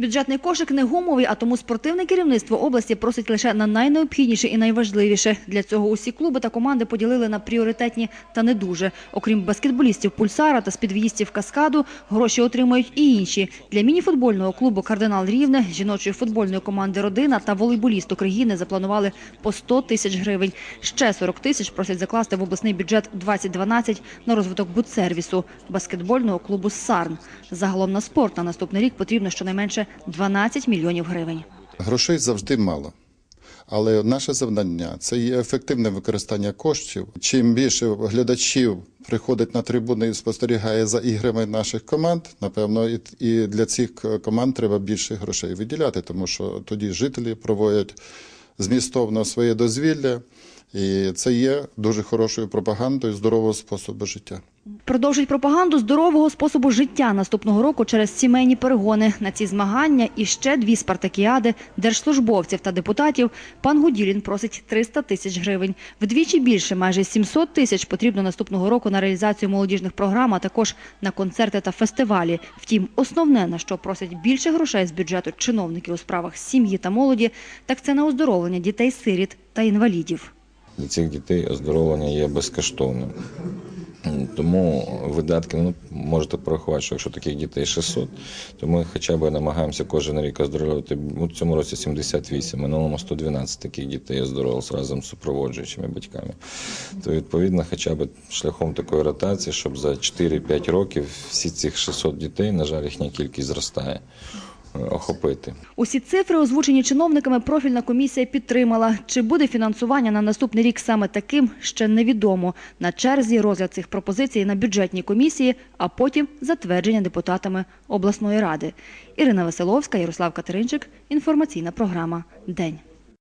Бюджетний кошик не гумовий, а тому спортивне керівництво області просить лише на найнеобхідніше і найважливіше. Для цього усі клуби та команди поділили на пріоритетні та не дуже. Окрім баскетболістів «Пульсара» та спідв'їстів «Каскаду», гроші отримують і інші. Для мініфутбольного клубу «Кардинал Рівне», жіночої футбольної команди «Родина» та волейболіст України запланували по 100 тисяч гривень. Ще 40 тисяч просять закласти в обласний бюджет 2012 на розвиток будсервісу баскетбольного клубу «Сарн». Загалом на спорт на наступний рік потрібно щонайменше 12 мільйонів гривень. Грошей завжди мало. Але наше завдання це є ефективне використання коштів. Чим більше глядачів приходить на трибуни і спостерігає за іграми наших команд, напевно, і, для цих команд треба більше грошей виділяти, тому що тоді жителі проводять змістовно своє дозвілля, і це є дуже хорошою пропагандою здорового способу життя. Продовжить пропаганду здорового способу життя наступного року через сімейні перегони. На ці змагання і ще дві спартакіади держслужбовців та депутатів. Пан Гуділін просить 300 тисяч гривень. Вдвічі більше, майже 700 тисяч потрібно наступного року на реалізацію молодіжних програм, а також на концерти та фестивалі. Втім, основне, на що просять більше грошей з бюджету чиновників у справах сім'ї та молоді, так це на оздоровлення дітей-сиріт та інвалідів. Для цих дітей оздоровлення є безкоштовним. Тому видатки, ну можете порахувати, що якщо таких дітей 600, то ми хоча б намагаємося кожен рік оздоровлювати. У цьому році 78, минулому 112 таких дітей оздоровилось разом з супроводжуючими батьками. То відповідно, хоча б шляхом такої ротації, щоб за 4-5 років всі цих 600 дітей, на жаль, їхня кількість зростає, охопити. Усі цифри, озвучені чиновниками, профільна комісія підтримала. Чи буде фінансування на наступний рік саме таким, ще невідомо. На черзі розгляд цих пропозицій на бюджетній комісії, а потім затвердження депутатами обласної ради. Ірина Веселовська, Ярослав Катеринчик. Інформаційна програма «День».